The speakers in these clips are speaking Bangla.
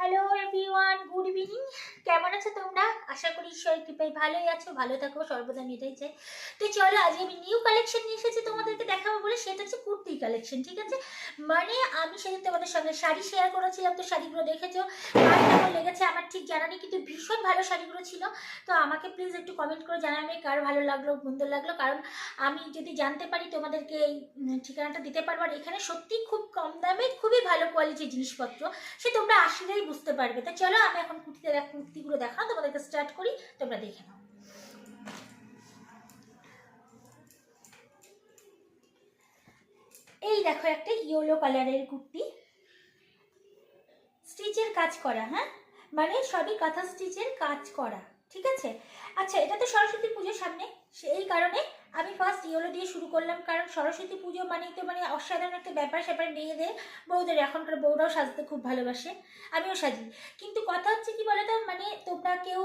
হ্যালো এভরিওয়ান গুড ইভিনিং কেমন আছো তোমরা? আশা করি ঈশ্বরের কৃপায় ভালোই আছো, ভালো থাকো, সর্বদা আমি এটাই চাই। তো চলো আজকে আমি নিউ কালেকশন নিয়ে এসেছি তোমাদেরকে দেখাবো বলে, সেটা হচ্ছে কুর্তি কালেকশন ঠিক আছে? মানে আমি সেদিন তোমাদের সঙ্গে শাড়ি শেয়ার করেছিলাম, তো শাড়িগুলো দেখেছ? আর কেমন লেগেছে আমার ঠিক জানা নেই, কিন্তু ভীষণ ভালো শাড়িগুলো ছিল। তো আমাকে প্লিজ একটু কমেন্ট করে জানাবে, কার ভালো লাগল, মন্দ লাগল? কারণ আমি যদি জানতে পারি তোমাদেরকে এই ঠিকানাটা দিতে পারব। আর এখানে সত্যি খুব কম দামে খুবই ভালো কোয়ালিটির জিনিসপত্র। সে তোমরা আসলেই বুঝতে পারবে। তা চলো আমি এখন কুর্তিতে দেখ কুর্তিগুলো দেখাও তোমাদেরকে স্টার্ট করি, তোমরা দেখে নাও। এই দেখো একটা ইয়েলো কালারের কুর্তি। স্টিচের কাজ করা হ্যাঁ? মানে সবই কাঁথা স্টিচের কাজ করা, ঠিক আছে? আচ্ছা এটা তো সরস্বতী পুজোর সামনে সেই কারণে আমি ফার্স্ট ইয়েলো দিয়ে শুরু করলাম, কারণ সরস্বতী পুজো মানেই তো মানে অসাধারণ একটা ব্যাপার স্যাপার মেয়েদের বউদের, এখনকার বউরাও সাজতে খুব ভালোবাসে, আমিও সাজি। কিন্তু কথা হচ্ছে কি বলো তো মানে তোমরা কেউ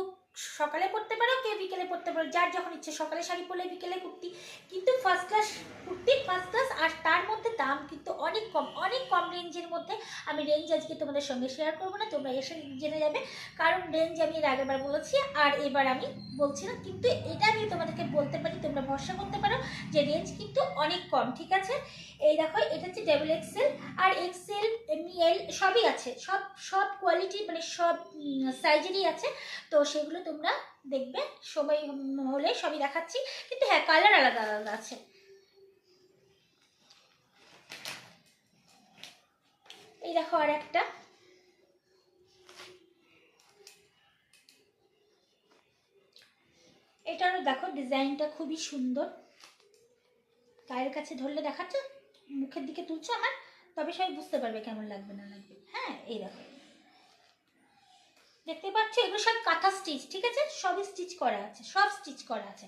সকালে পড়তে পারো, কেউ বিকেলে পড়তে পারো, যার যখন ইচ্ছে সকালে শাড়ি পরলে বিকেলে কুর্তি। কিন্তু first class kurti first class আর তার মধ্যে দাম কিন্তু অনেক কম অনেক কম রেঞ্জের মধ্যে। আমি রেঞ্জ আজকে তোমাদের সঙ্গে শেয়ার করব না, তোমরা এসে জেনে যাবে, কারণ রেঞ্জ আমি এর আগেরবার বলেছি, আর এবার আমি বলছি না। কিন্তু এটা আমি তোমাদেরকে বলতে পারি ভরসা করতে পারো, যে রেঞ্জ কিন্তু অনেক কম, ঠিক আছে? এই দেখো, এটা হচ্ছে ডাবল এক্সেল আর এক্সেল এল সবই আছে, সব সব কোয়ালিটি মানে সব সাইজেরই আছে, তো সেগুলো তোমরা দেখবে উম হলে সবই দেখাচ্ছি, কিন্তু হ্যাঁ কালার আলাদা আলাদা আছে। এই দেখো আর একটা। এটারও দেখো, ডিজাইনটা খুবই সুন্দর। গায়ের কাছে ধরলে দেখাচ্ছ, মুখের দিকে তুলছো আমার, তবে সবাই বুঝতে পারবে কেমন লাগবে, না লাগবে। হ্যাঁ এই দেখো। দেখতে পাচ্ছ, এগুলো সব কাঁথা স্টিচ ঠিক আছে? সবই স্টিচ করা আছে, সব স্টিচ করা আছে।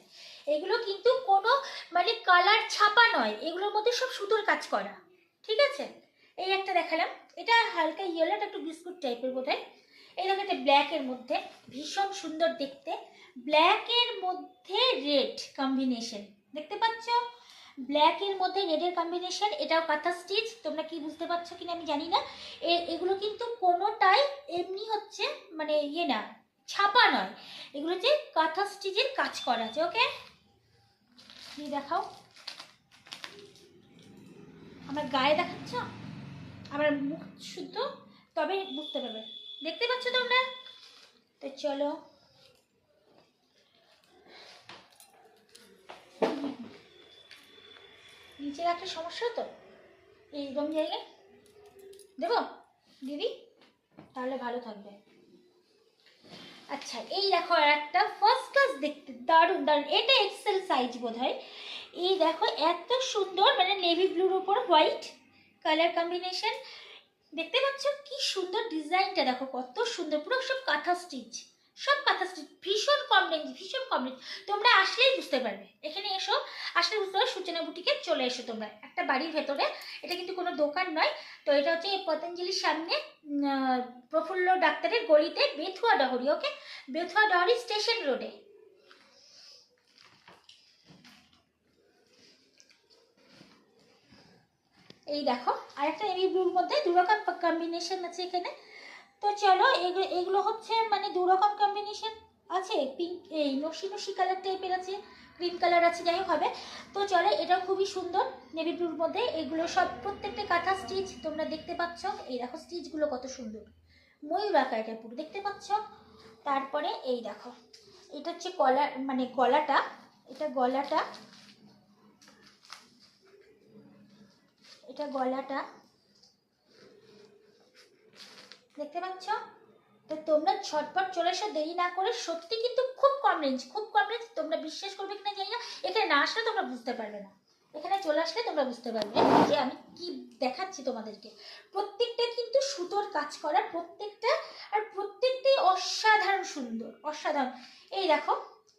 এগুলো কিন্তু কোনো মানে কালার ছাপা নয়, এগুলোর মধ্যে সব সুতোর কাজ করা, ঠিক আছে? এই একটা দেখালাম, এটা হালকা ইয়েলোটা একটু বিস্কুট টাইপের বোধ হয় এই দেখো, এটা ব্ল্যাকের মধ্যে, ভীষণ সুন্দর দেখতে। ব্ল্যাকের মধ্যে রেড কম্বিনেশন দেখতে পাচ্ছ? ব্ল্যাকের মধ্যে রেডের কম্বিনেশন এটাও কাঁথা স্টিচ তোমরা কি বুঝতে পারছ কিনা আমি জানি না। এগুলো কিন্তু কোনোটাই এমনি হচ্ছে মানে ইয়ে না, ছাপা নয়। এগুলো হচ্ছে কাঁথা স্টিচের কাজ করা আছে ওকে তুমি দেখাও। আমার গায়ে দেখাচ্ছ? আমার মুখ শুদ্ধ? তবে বুঝতে পারবে। দেখতে পাচ্ছ তোমরা? তো চলো। নিচে রাখলে সমস্যা তো এইরকম জায়গায়? দেবো? দিদি? তাহলে ভালো থাকবে। আচ্ছা এই দেখো আর একটা ফার্স্ট ক্লাস দেখতে দারুণ দারুণ। এটা এক্সেল সাইজ বোধ হয় এই দেখো এত সুন্দর মানে নেভি ব্লুর উপর হোয়াইট কালার কম্বিনেশন দেখতে পাচ্ছ কি সুন্দর ডিজাইনটা দেখো কত সুন্দর, পুরো সব কাঁথা স্টিচ সব কাঁথা ভীষণ কম রেঞ্জ, ভীষণ কম রেঞ্জ। তোমরা আসলেই বুঝতে পারবে। এখানে এসো, আসলে বুঝতে পারবে সূচনা বুটিকে চলে এসো তোমরা। একটা বাড়ির ভেতরে। এটা কিন্তু কোনো দোকান নয়। তো এটা হচ্ছে পতঞ্জলির সামনে প্রফুল্ল ডাক্তারের গলিতে বেথুয়া ডহরি, ওকে? বেথুয়া ডহরি স্টেশন রোডে। এই দেখো আর একটা নেভি ব্লুর মধ্যে দু রকম কম্বিনেশন আছে এখানে। তো চলো এগুলো এগুলো হচ্ছে মানে দু রকম কম্বিনেশন আছে। পিঙ্ক এই নসি নসি কালার টাইপের আছে গ্রিন কালার আছে, যাই হবে। তো চলো, এটাও খুবই সুন্দর। নেভি ব্লুর মধ্যে এগুলো সব প্রত্যেকটা কাঁথা স্টিচ তোমরা দেখতে পাচ্ছ। এই দেখো স্টিচগুলো কত সুন্দর। ময়ূর আঁকা এটা পুরো, দেখতে পাচ্ছ? তারপরে এই দেখো, এটা হচ্ছে গলা মানে গলাটা, এটা গলাটা এটা গলাটা দেখতে পাচ্ছ? তো তোমরা ঝটপট চলে এসো, দেরি না করে। সত্যি কিন্তু খুব কম রেঞ্জ খুব কম রেঞ্জ তোমরা বিশ্বাস করবে কিনা জানি না। এখানে না আসলে তোমরা বুঝতে পারবে না। এখানে চলে আসলে তোমরা বুঝতে পারবে যে আমি কি দেখাচ্ছি তোমাদেরকে। প্রত্যেকটা কিন্তু সুতোর কাজ করা, প্রত্যেকটা আর প্রত্যেকটাই অসাধারণ সুন্দর, অসাধারণ। এই দেখো,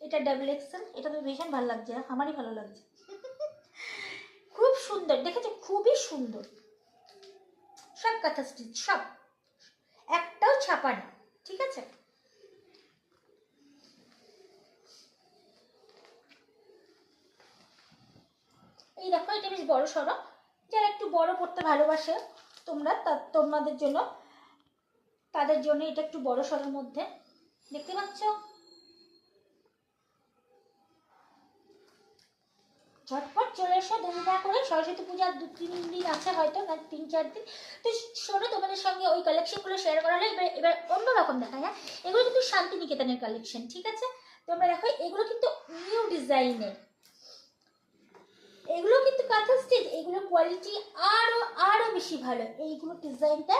এটা ডাবল এক্সেল এটা তো ভীষণ ভালো লাগছে। আমারই ভালো লাগছে। খুব সুন্দর, দেখেছ? খুবই সুন্দর। সব কাঁথা স্টিচ সব। একটাও ছাপা না ঠিক আছে? এই দেখো, এটা বেশ বড় সড়ো যারা একটু বড় পড়তে ভালোবাসে, তোমরা তোমাদের জন্য, তাদের জন্য এটা একটু বড় সড়োর মধ্যে। দেখতে পাচ্ছ ঝটপট চলে না করে, সরস্বতী পূজার দু তিন দিন আছে হয়তো, না, তিন চার দিন। তো শোনো, তোমাদের সঙ্গে ওই কালেকশনগুলো শেয়ার করা হলো। এবার এবার অন্যরকম দেখা হ্যাঁ? এগুলো কিন্তু শান্তিনিকেতনের কালেকশন ঠিক আছে? তোমরা দেখো, এগুলো কিন্তু নিউ ডিজাইনের এগুলো কিন্তু কাঁথা স্টিচ এগুলো কোয়ালিটি আরও আরও বেশি ভালো। এইগুলো ডিজাইনটা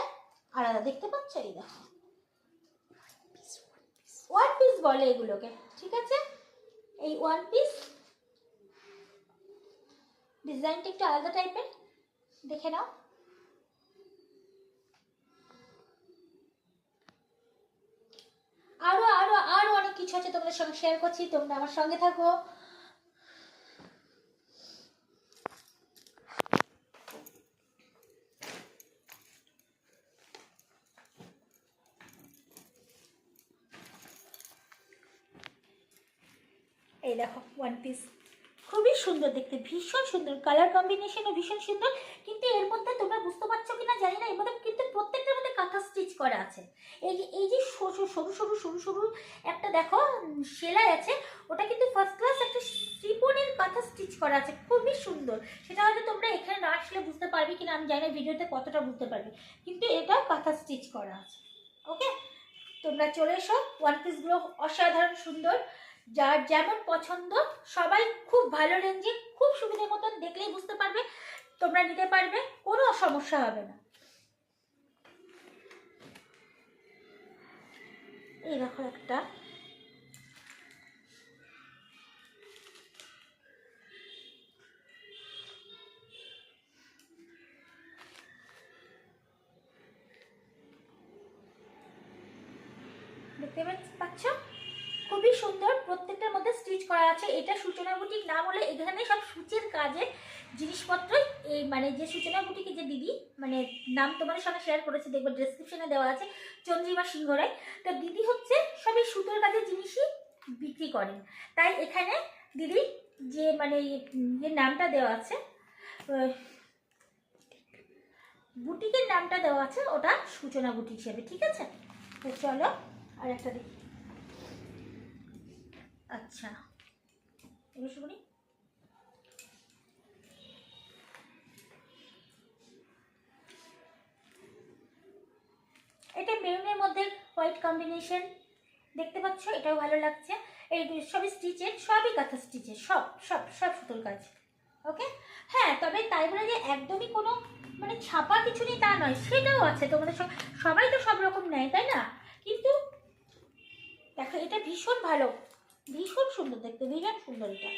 আলাদা, দেখতে পাচ্ছ? এই দেখো। ওয়ান পিস বলে এগুলোকে, ঠিক আছে? এই ওয়ান পিস ডিজাইনটা একটু আলাদা টাইপের? দেখে নাও। আরও আরও আরও অনেক কিছু আছে তোমাদের সঙ্গে শেয়ার করছি, তোমরা আমার সঙ্গে থাকো। এই দেখো ওয়ান পিস সুন্দর, দেখতে ভীষণ সুন্দর। কালার কম্বিনেশনও ভীষণ সুন্দর। কিন্তু এর মধ্যে তোমরা বুঝতে পারছ কিনা জানি না, এর মধ্যে কিন্তু প্রত্যেকটার মধ্যে কাঁথা স্টিচ করা আছে। এই যে এই যে সরু সরু সরু সরু সরু একটা দেখো সেলাই আছে, ওটা কিন্তু ফার্স্ট ক্লাস একটা ত্রিপনের কাঁথা স্টিচ করা আছে। খুবই সুন্দর। সেটা হয়তো তোমরা এখানে না আসলে বুঝতে পারবে কিনা, আমি জানি না, ভিডিওতে কতটা বুঝতে পারবে। কিন্তু এটাও কাঁথা স্টিচ করা আছে। ওকে তোমরা চলে এসো। ওয়ান পিসগুলো অসাধারণ সুন্দর। যার যেমন পছন্দ, সবাই খুব ভালো রেঞ্জে, খুব সুবিধা মতন দেখলেই বুঝতে পারবে, তোমরা নিতে পারবে, কোনো সমস্যা হবে না। এই দেখো একটা। দেখতে পাচ্ছ- সুন্দর প্রত্যেকটার মধ্যে স্টিচ করা আছে। এটা সূচনা বুটিক নাম হলে এখানে সব সূচের কাজের জিনিসপত্রই এই মানে যে সূচনা বুটিকে যে দিদি মানে নাম তোমাদের সঙ্গে শেয়ার করেছে, দেখবে ডেসক্রিপশনে দেওয়া আছে চন্দ্রিমা সিংহ রায় তো দিদি হচ্ছে সব এই সুতোর কাজের জিনিসই বিক্রি করেন। তাই এখানে দিদি যে মানে যে নামটা দেওয়া আছে বুটিকের নামটা দেওয়া আছে, ওটা সূচনা বুটিক হিসেবে, ঠিক আছে? তো চলো আর একটা দেখি। আচ্ছা। এবার শুনি। এটা মেরুনের মধ্যে হোয়াইট কম্বিনেশন। দেখতে পাচ্ছ? এটাও ভালো লাগছে। এই সবই স্টিচের, সবই কাঁথা স্টিচের, সব সব সব সুতোর কাজ। ওকে? হ্যাঁ তবে তাই বলে যে একদমই কোনো মানে ছাপা কিছু নেই, তা নয়, সেটাও আছে। তোমাদের সব সবাই তো সব রকম নেয়, তাই না? কিন্তু দেখো, এটা ভীষণ ভালো। ভীষণ সুন্দর দেখতে ভীষণ সুন্দর এটা।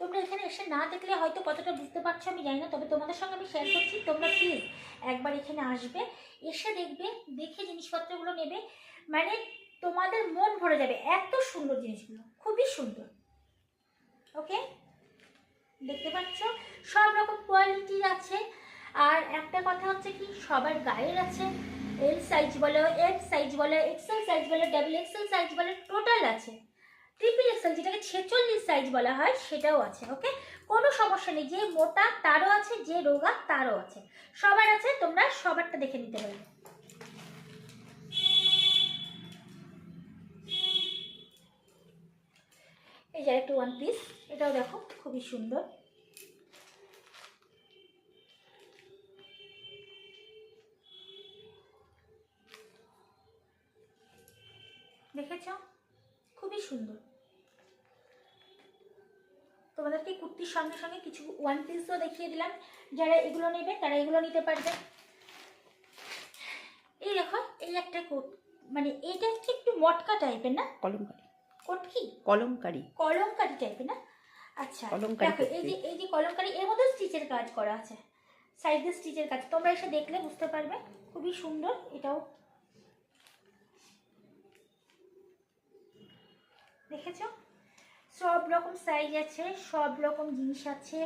তোমরা এখানে এসে না দেখলে হয়তো কতটা বুঝতে পারছ, আমি জানি না, তবে তোমাদের সঙ্গে আমি শেয়ার করছি। তোমরা প্লিজ একবার এখানে আসবে, এসে দেখবে, দেখে জিনিসপত্রগুলো নেবে। মানে তোমাদের মন ভরে যাবে এত সুন্দর জিনিসগুলো, খুবই সুন্দর। ওকে? দেখতে পাচ্ছ? সব রকম কোয়ালিটির আছে। আর একটা কথা হচ্ছে কি, সবার গায়ের আছে এল সাইজ বলো এল সাইজ বলো এক্সেল সাইজ বলো ডাবল এক্সেল সাইজ বলো টোটাল আছে। ট্রিপল এক্সেল যেটাকে ছেচল্লিশ সাইজ বলা হয়, সেটাও আছে ওকে কোনো সমস্যা নেই, যে মোটা তারও আছে, যে রোগা তারও আছে। সবার আছে, তোমরা সবারটা দেখে নিতে পারবে এই যে ওয়ান পিস এটাও দেখো, খুবই সুন্দর। দেখেছ? খুবই সুন্দর। তোমাদেরকে কুর্তির সঙ্গে সঙ্গে কিছু ওয়ান পিসও দেখিয়ে দিলাম। যারা এগুলো নেবে তারা এগুলো নিতে পারবে। এই দেখো এই একটা কোট। মানে এইটা হচ্ছে একটু মটকা টাইপের না? কলমকারি। কোট কি? কলমকারি। কলমকারি টাইপের না? আচ্ছা দেখো এই যে এই যে কলমকারি এর মধ্যে স্টিচের কাজ করা আছে। সাইডে স্টিচের কাজ। তোমরা এসে দেখলে বুঝতে পারবে। খুবই সুন্দর এটাও। দেখেছ? সব রকম সাইজ আছে, সব রকম জিনিস আছে।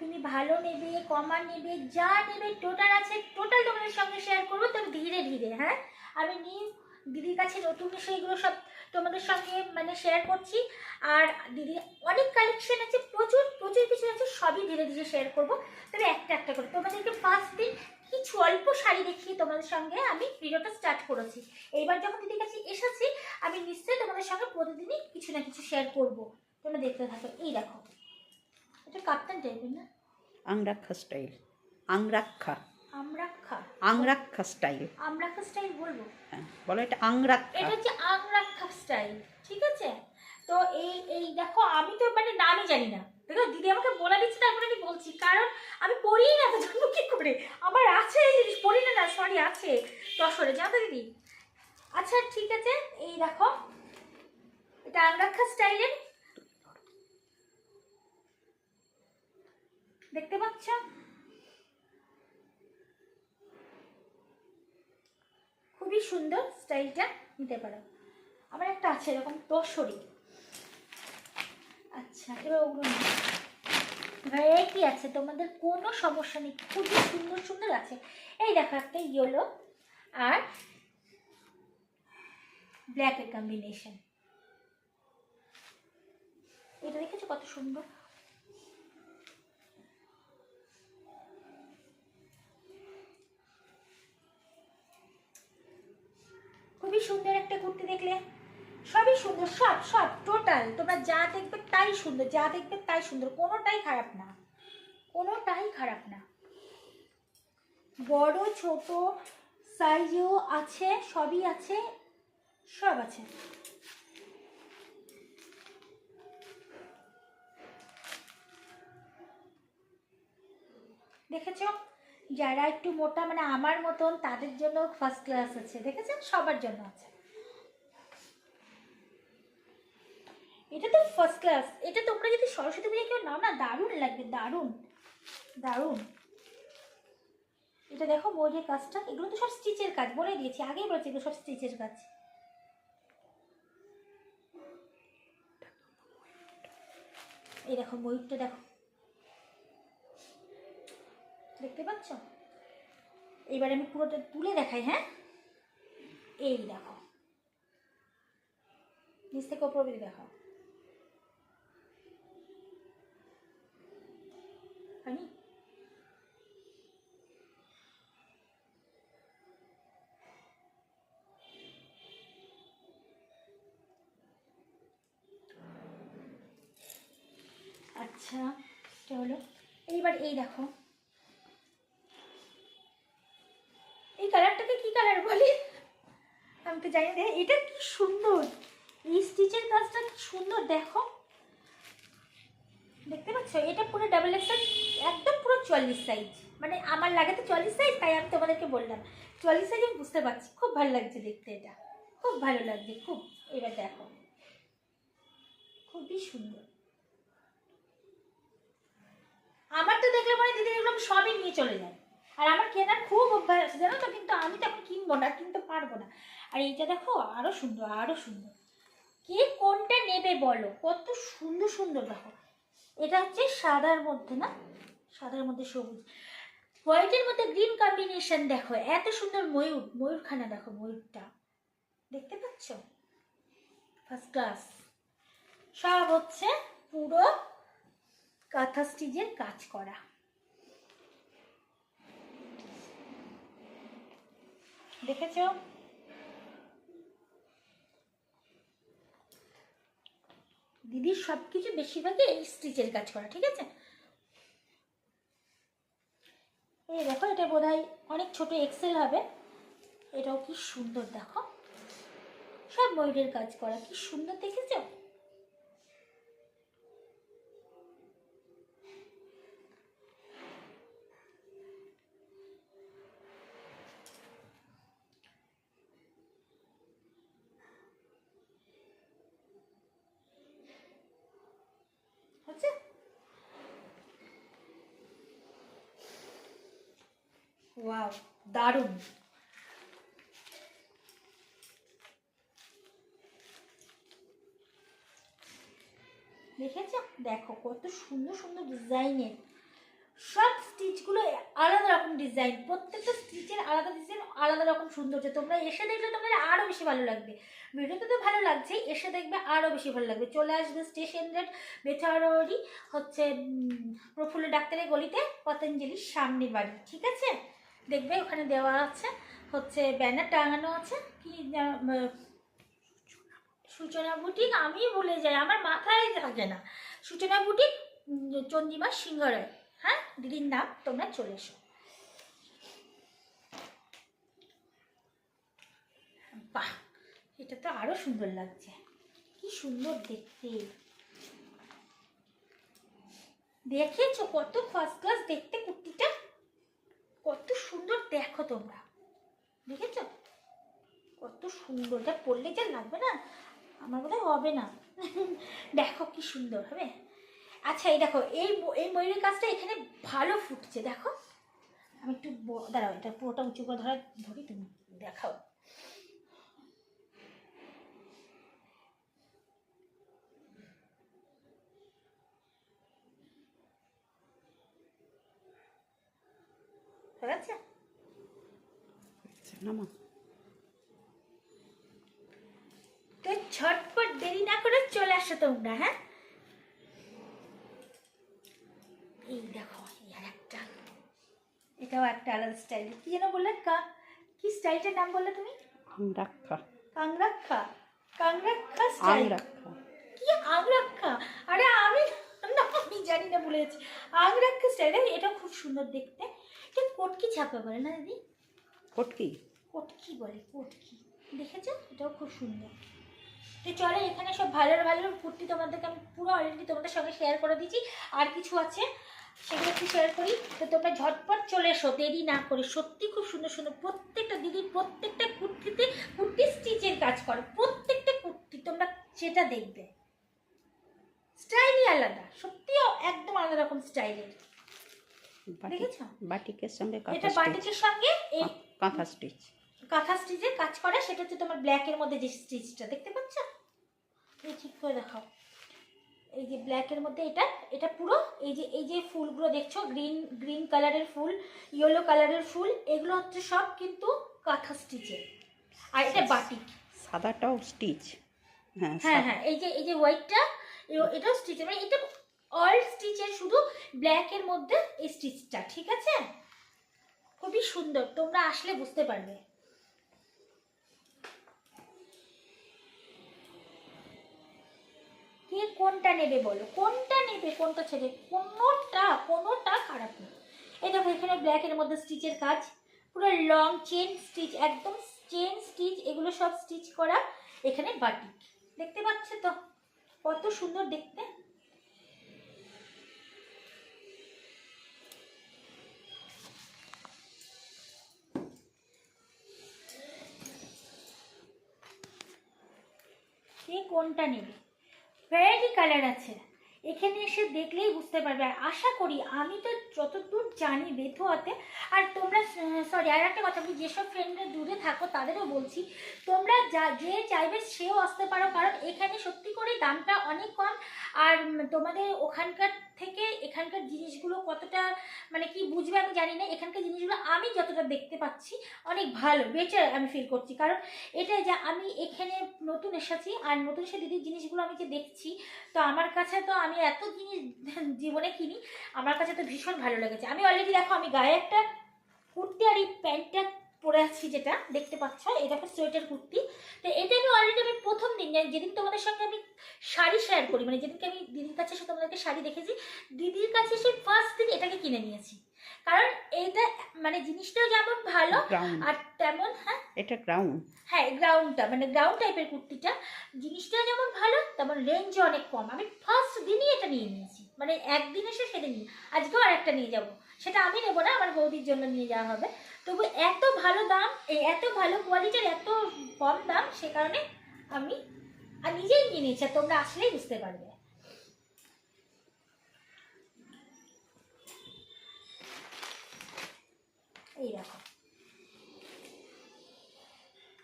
তুমি ভালো নেবে, কমা নেবে, যা নেবে টোটাল আছে টোটাল তোমাদের সঙ্গে শেয়ার করব, তবে ধীরে ধীরে হ্যাঁ? আমি নিউ দিদির কাছে নতুন সেইগুলো সব তোমাদের সঙ্গে মানে শেয়ার করছি। আর দিদি, অনেক কালেকশন আছে, প্রচুর প্রচুর কিছু আছে, সবই ধীরে ধীরে শেয়ার করব। তবে একটা একটা করে, তোমাদেরকে ফার্স্ট দিন কিছু অল্প শাড়ি দেখিয়ে তোমাদের সঙ্গে আমি ভিডিওটা স্টার্ট করেছি। এইবার যখন দিদির কাছে এসেছি, আমি নিশ্চয়ই তোমাদের সঙ্গে প্রতিদিনই কিছু না কিছু শেয়ার করব। তোমরা দেখতে থাকো। এই দেখো। এটা কাপ্তান টাইপের না? Angrakha style angrakha. Angrakha. Angrakha style angrakha style বলব? হ্যাঁ বলো এটা আংরাক্ষা। এটা হচ্ছে আংরাক্ষা স্টাইল ঠিক আছে? তো এই এই দেখো আমি তো মানে নামই জানি না। দেখো দিদি আমাকে বলে দিচ্ছে তারপরে আমি বলছি কারণ আমি পড়ি না তো জানব কি করে? আমার আছে এই জিনিস পড়ি না না সরি আছে। দশরে জানো তো দিদি। আচ্ছা ঠিক আছে এই দেখো। এটা আংরাক্ষা স্টাইলের দেখতে পাচ্ছ? খুবই সুন্দর স্টাইলটা নিতে পারো। আমার একটা আছে এরকম দশরি। আচ্ছা এবার ওগুলো ভ্যারাইটি আছে? তোমাদের কোনো সমস্যা নেই, খুবই সুন্দর সুন্দর আছে। এই দেখো একটা ইয়েলো আর ব্ল্যাকের কম্বিনেশন এটা দেখেছ কত সুন্দর? খুবই সুন্দর একটা কুর্তি দেখলে। সবই সুন্দর, সব সব টোটাল তোমরা যা দেখবে তাই সুন্দর, যা দেখবে তাই সুন্দর, কোনোটাই খারাপ না, কোনোটাই খারাপ না। বড়, ছোট সাইজও আছে, সবই আছে, সব আছে। দেখেছ? যারা একটু মোটা মানে আমার মতন, তাদের জন্য ফার্স্ট ক্লাস আছে দেখেছেন সবার জন্য আছে। এটা তো ফার্স্ট ক্লাস এটা তোমরা যদি সরস্বতী পুজো কেউ নাও না, দারুণ লাগবে, দারুণ। দারুণ। এটা দেখো ময়ূরের কাজটা। এগুলো তো সব স্টিচের কাজ, বলে দিয়েছি, আগেই বলেছি এগুলো সব স্টিচের কাজ। এই দেখো ময়ূরটা দেখো। দেখতে পাচ্ছ? এইবার আমি পুরোটা তুলে দেখাই হ্যাঁ? এই দেখো। নিচ থেকে ওপর অব্দি দেখো আমি আচ্ছা এটা হলো এইবার এই দেখো এই কালারটাকে কি কালার বলি আমি তো জানি না এটা কি সুন্দর? এই স্টিচের কাজটা কি সুন্দর, দেখো। দেখতে পাচ্ছ? এটা পুরো ডাবল এক্সেল একদম পুরো চল্লিশ সাইজ মানে আমার লাগে তো চল্লিশ সাইজ তাই আমি তোমাদেরকে বললাম। চল্লিশ সাইজ আমি বুঝতে পারছি। খুব ভালো লাগছে দেখতে এটা। খুব ভালো লাগছে, খুব। এবার দেখো। খুবই সুন্দর। আমার তো দেখলে মনে হয় দিদি এগুলো সবই নিয়ে চলে যায় আর আমার কেনার খুব অভ্যাস জানো তো? কিন্তু আমি তো এখন কিনবো না, কিনতে পারব না। আর এইটা দেখো আরও সুন্দর আরও সুন্দর। কে কোনটা নেবে বলো? কত সুন্দর সুন্দর দেখো। এটা হচ্ছে সাদার মধ্যে, না? সাদার মধ্যে সবুজ। হোয়াইটের মধ্যে গ্রিন কম্বিনেশন দেখো, এত সুন্দর ময়ূর, ময়ূরখানা দেখো, ময়ূরটা। দেখতে পাচ্ছ? ফার্স্ট ক্লাস সব হচ্ছে পুরো কাঁথা স্টিচের কাজ করা। দেখেছ? দিদির সব কিছু বেশিরভাগই এই স্টিচের কাজ করা, ঠিক আছে? এই দেখো, এটা বোধ অনেক ছোট এক্সেল হবে। এটাও কি সুন্দর, দেখো। সব ময়ূরের কাজ করা, কি সুন্দর দেখেছ হচ্ছে ওয়াও দারুণ. দেখেছ? দেখো, কত সুন্দর সুন্দর ডিজাইনের। সব স্টিচগুলো আলাদা রকম ডিজাইন। প্রত্যেকটা স্টিচের আলাদা ডিজাইন, আলাদা রকম সৌন্দর্য। তোমরা এসে দেখলে তোমাদের আরও বেশি ভালো লাগবে। ভিডিওতে তো ভালো লাগছেই এসে দেখবে আরও বেশি ভালো লাগবে। চলে আসবে স্টেশন রোড বেথারোডি হচ্ছে প্রফুল্ল ডাক্তারের গলিতে, পতঞ্জলির সামনে বাড়ি। ঠিক আছে? দেখবে ওখানে দেওয়া আছে হচ্ছে ব্যানার টাঙানো আছে কি সূচনা বুটিক আমি ভুলে যাই আমার মাথায় থাকে না। সূচনা বুটিক উম, চন্দ্রিমা সিংহরায়। হ্যাঁ দিদির নাম তোমরা চলে এসো। বাহ এটা তো আরও সুন্দর লাগছে। কি সুন্দর দেখতে। দেখেছ কত ফার্স্ট ক্লাস দেখতে কুর্তিটা? কত সুন্দর দেখো তোমরা। দেখেছ? কত সুন্দর। যা পড়লে যা লাগবে না, আমার বোধ হবে না। দেখো কি সুন্দর হবে। আচ্ছা এই দেখো, এই এই ময়ূরের কাজটা এখানে ভালো ফুটছে, দেখো। আমি একটু দাঁড়াও, এটা পুরোটা উঁচু করে ধরা, ধরি তুমি দেখাও হয়ে গেছে নামা তো ঝটপট দেরি না করে চলে আসো তোমরা হ্যাঁ? এই দেখো আর একটা। এটাও একটা আলাদা স্টাইল কি যেন বললে? কা কি স্টাইলটার নাম বললে তুমি? আংরাক্ষা কাংরাক্ষা কাংরাক্ষা স্টাইল কি আংরাক্ষা আরে আমি না আমি জানি না ভুলে গেছি। আংরাক্ষা স্টাইল এটা খুব সুন্দর দেখতে। এটা কটকি ছাপা বলে না দিদি? কটকি? কটকি বলে কটকি। দেখেছ? এটাও খুব সুন্দর। তো চলো এখানে সব ভালো ভালো কুর্তি তোমাদেরকে আমি পুরো অলরেডি তোমাদের সঙ্গে শেয়ার করে দিয়েছি। আর কিছু আছে সেগুলো একটু শেয়ার করি। তো তোমরা ঝটপট চলে এসো দেরি না করে। সত্যি খুব সুন্দর সুন্দর। প্রত্যেকটা দিদির প্রত্যেকটা কুর্তিতে কুর্তি স্টিচের কাজ করে। প্রত্যেকটা কুর্তি তোমরা সেটা দেখবে। স্টাইলই আলাদা। সত্যিও একদম আলাদা রকম স্টাইলের? বাটিকের সঙ্গে এটা বাটিকের সঙ্গে এই কাঁথা স্টিচ কাঁথা স্টিচের কাজ করে সেটা হচ্ছে তোমার ব্ল্যাকের মধ্যে যে স্টিচটা দেখতে পাচ্ছ? এই ঠিক করে দেখাও। এই যে ব্ল্যাকের মধ্যে এটা এটা পুরো এই যে এই যে ফুলগুলো দেখছ গ্রিন গ্রিন কালারের ফুল ইয়েলো কালারের ফুল এগুলো হচ্ছে সব কিন্তু কাঁথা স্টিচের আর এটা বাটিক সাদাটাও স্টিচ হ্যাঁ হ্যাঁ হ্যাঁ এই যে এই যে হোয়াইটটা এটাও স্টিচের মানে এটা অল স্টিচের শুধু ব্ল্যাকের মধ্যে এই স্টিচটা ঠিক আছে? খুবই সুন্দর, তোমরা আসলে বুঝতে পারবে। কোনটা নেবে বলো? কোনটা নেবে? কোনটা ছেড়ে? কোনোটা কোনোটা খারাপ নেই। এই দেখো, এখানে ব্ল্যাকের মধ্যে স্টিচের কাজ। পুরো লং চেন স্টিচ একদম চেন স্টিচ এগুলো সব স্টিচ করা এখানে বাটিক দেখতে পাচ্ছ তো? কত সুন্দর দেখতে। কোনটা নেবে? ভ্যারাইটি কালার আছে। এখানে এসে দেখলেই বুঝতে পারবে। আর আশা করি আমি তো যতদূর জানি বেথুয়াতে, আর তোমরা সরি আর একটা কথা বলি, যেসব ফ্রেন্ডরা দূরে থাকো তাদেরও বলছি, তোমরা যা, যে চাইবে সেও আসতে পারো, কারণ এখানে সত্যি করে দামটা অনেক কম, আর তোমাদের ওখানকার থেকে এখানকার জিনিসগুলো কতটা মানে কি বুঝবে আমি জানি না, এখানকার জিনিসগুলো আমি যতটা দেখতে পাচ্ছি, অনেক ভালো বেটার আমি ফিল করছি। কারণ এটা যে আমি এখানে নতুন এসেছি, আর নতুন সে দিদির জিনিসগুলো আমি যে দেখছি, তো আমার কাছে তো আমি এত জিনিস জীবনে কিনি, আমার কাছে তো ভীষণ ভালো লেগেছে। আমি অলরেডি দেখো, আমি গায়ে একটা কুর্তি আর এই প্যান্টটা পরে আছি যেটা, দেখতে পাচ্ছ? এটা একটা সোয়েটার কুর্তি। তো এটা আমি অলরেডি আমি প্রথম দিন যে- যেদিন তোমাদের সঙ্গে আমি শাড়ি শেয়ার করি মানে যেদিনকে আমি দিদির কাছে এসে তোমাদেরকে শাড়ি দেখেছি, দিদির কাছে সে ফার্স্ট দিন এটাকে কিনে নিয়েছি। কারণ এটা মানে জিনিসটাও যেমন ভালো আর তেমন হ্যাঁ? এটা গ্রাউন্ড হ্যাঁ গ্রাউন্ডটা মানে গ্রাউন্ড টাইপের কুর্তিটা জিনিসটা যেমন ভালো তেমন রেঞ্জও অনেক কম। আমি ফার্স্ট দিনই এটা নিয়ে নিয়েছি। মানে একদিন এসে সেটা নিই আজকেও আরেকটা নিয়ে যাব। সেটা আমি নেব না আমার বৌদির জন্য নিয়ে যাওয়া হবে। তবু এত ভালো দাম এই এত ভালো কোয়ালিটির এত কম দাম সে কারণে আমি আর নিজেই নিয়ে নিয়েছি আর তোমরা আসলেই বুঝতে পারবে। এই দেখো।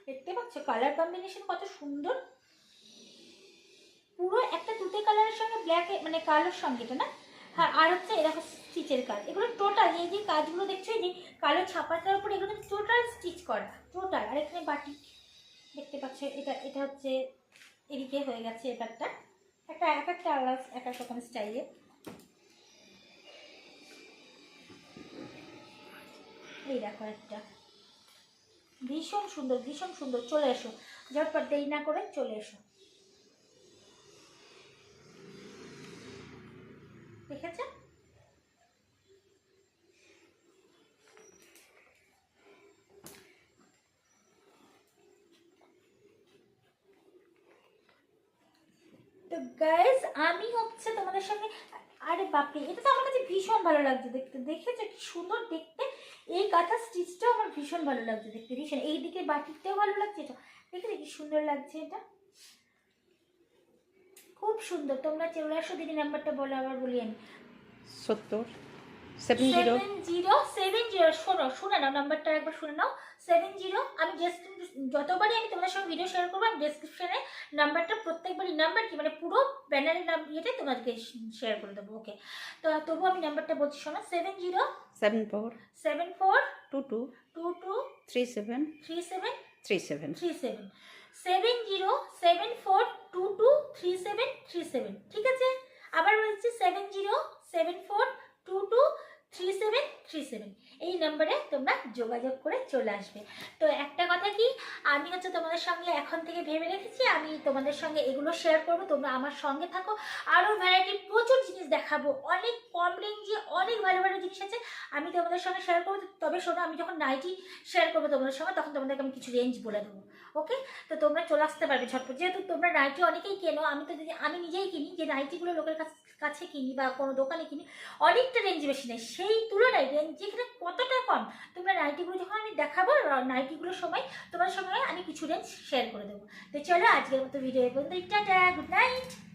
দেখতে পাচ্ছ? কালার কম্বিনেশন কত সুন্দর। পুরো একটা তুতে কালারের সঙ্গে ব্ল্যাক মানে কালোর সঙ্গে এটা না? হ্যাঁ আর হচ্ছে এরকম স্টিচের কাজ। এগুলো টোটাল এই যে কাজগুলো দেখছ, এই যে কালো ছাপাটার উপর এগুলো টোটাল স্টিচ করা টোটাল আর এখানে বাটি, দেখতে পাচ্ছ, এটা এটা হচ্ছে এদিকে হয়ে গেছে এবারটা একটা, এক একটা আলাদা, এক এক রকম স্টাইলে এই দেখো একটা। ভীষণ সুন্দর ভীষণ সুন্দর। চলে এসো। ঝটপট দেরি না করে চলে এসো। তো গাইজ আমি হচ্ছে তোমাদের সঙ্গে আরে বাপরে, এটা তো আমার কাছে ভীষণ ভালো লাগছে। দেখতে দেখেছ কি সুন্দর? দেখতে এই কাঁথা স্টিচটাও আমার ভীষণ ভালো লাগছে দেখতে ভীষণ এই দিকে বাটিকটাও ভালো লাগছে, এটা দেখে কি সুন্দর লাগছে এটা। খুব সুন্দর, তোমরা চলে আসো, দিদি নাম্বারটা বলো, আবার বলি আমি। সত্তর। Seven zero zero seven zero শোনো শুনে নাও নাম্বারটা একবার শুনে নাও। সেভেন জিরো আমি যতবারই আমি তোমাদের সঙ্গে ভিডিও শেয়ার করব আমি ডেসক্রিপশনে নাম্বারটা প্রত্যেকবারই নাম্বার কি? মানে পুরো ব্যানারের নাম ইয়েতে তোমাদেরকে শেয়ার করে দেবো ওকে তো তবু আমি নাম্বারটা বলছি শোনো seven zero seven four seven four two two two two three seven three seven three seven three seven seven zero seven four two two three seven three seven ঠিক আছে? আবার বলছি seven zero seven four two two three seven three seven এই নম্বরে তোমরা যোগাযোগ করে চলে আসবে। তো একটা কথা কি, আমি হচ্ছে তোমাদের সঙ্গে এখন থেকে ভেবে রেখেছি, আমি তোমাদের সঙ্গে এগুলো শেয়ার করব, তোমরা আমার সঙ্গে থাকো। আরও ভ্যারাইটি প্রচুর জিনিস দেখাবো, অনেক কম রেঞ্জে অনেক ভালো ভালো জিনিস আছে, আমি তোমাদের সঙ্গে শেয়ার করব। তবে শোনো, আমি যখন নাইটি শেয়ার করব তোমাদের সঙ্গে, তখন তোমাদেরকে আমি কিছু রেঞ্জ বলে দেবো। ওকে তো তোমরা চলে আসতে পারবে ঝটপট। যেহেতু তোমরা নাইটি অনেকেই কেনো, আমি তো যদি আমি নিজেই কিনি, যে নাইটিগুলো লোকের কাছ- কিনি বা কোনো দোকানে কিনি, অনেকটা রেঞ্জ বেশি নেই সেই তুলনায় রেঞ্জ যেখানে কতটা কম, তোমরা নাইটিগুলো যখন আমি দেখাবো নাইটিগুলোর সময়, তোমার সঙ্গে আমি কিছু রেঞ্জ শেয়ার করে দেবো। তো চলো আজকের মতো ভিডিও এবং গুড নাইট